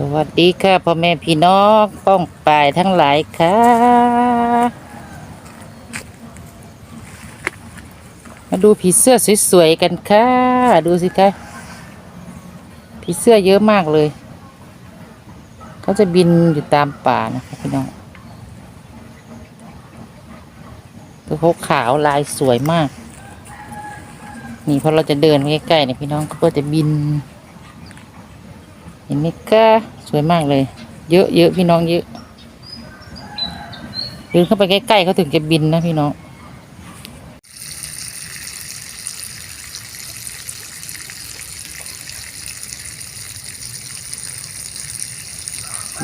สวัสดีค่ะพ่อแม่พี่น้องป้องปายทั้งหลายค่ะ มาดูผีเสื้อสวยๆกันค่ะ ดูสิคะผีเสื้อเยอะมากเลยเขาจะบินอยู่ตามป่านะคะพี่น้องตัวเขาขาวลายสวยมาก นี่พอเราจะเดินใกล้ๆเนี่ยพี่น้องเขาก็จะบิน เห็นไหมคะสวยมากเลย เยอะเยอะพี่น้องเยอะเดินเข้าไปใกล้ๆเขาถึงจะบินนะพี่น้อง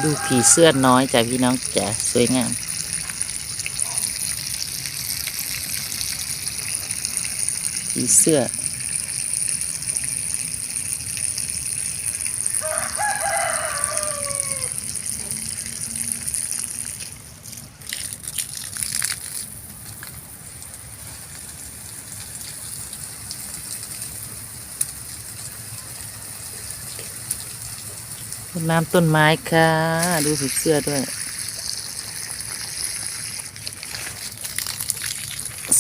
ดูผีเสื้อน้อยจ้ะพี่น้องจ้ะสวยงามผีเสื้อ ต้นน้ำต้นไม้ค่ะ ดูผีเสื้อด้วย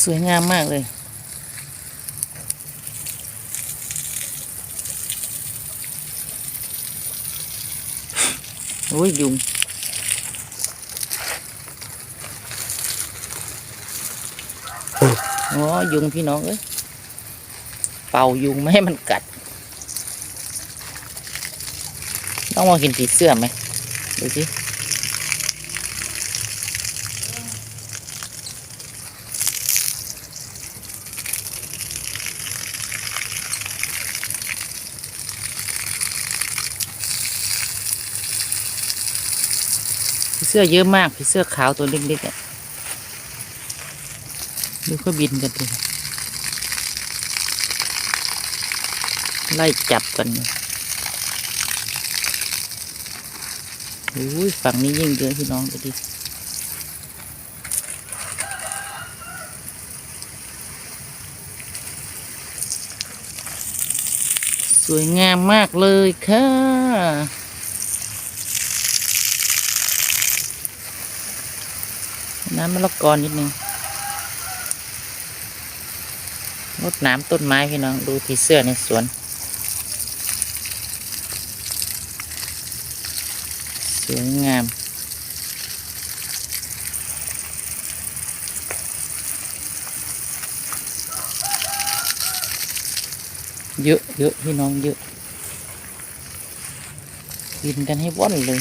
สวยงามมากเลย โอ้ยยุงอ๋อยุงพี่น้องเอ้ยเป่ายุงไม่ให้มันกัด ต้องมองเห็นผีเสื้อไหมดูสิผีเสื้อเยอะมากผีเสื้อขาวตัวเล็กๆอะดูเขาบินกันดิไล่จับกันเนี่ย อ้ยฝั่งนี้ยิ่งเยอะพี่น้องดูดิสวยงามมากเลยค่ะ น้ำมะละกอนิดนึงรดน้ำต้นไม้พี่น้อง ดูผีเสื้อในสวน วยงาม เยอะเยอะพี่น้องเยอะกินกันให้ว่อนเลย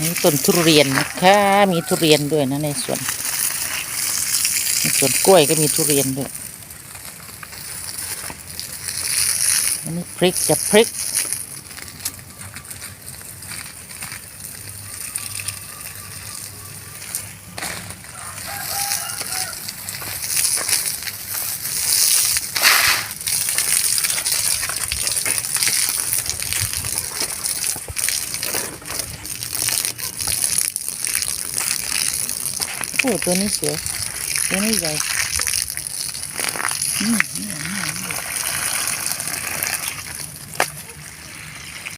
นี่ต้นทุเรียนนะคะมีทุเรียนด้วยนะในสวนในสวนกล้วยก็มีทุเรียนด้วยอันนี้พริกจะพริก โอ้ตัวนี้สวยตัวนี้ใหญ่อืม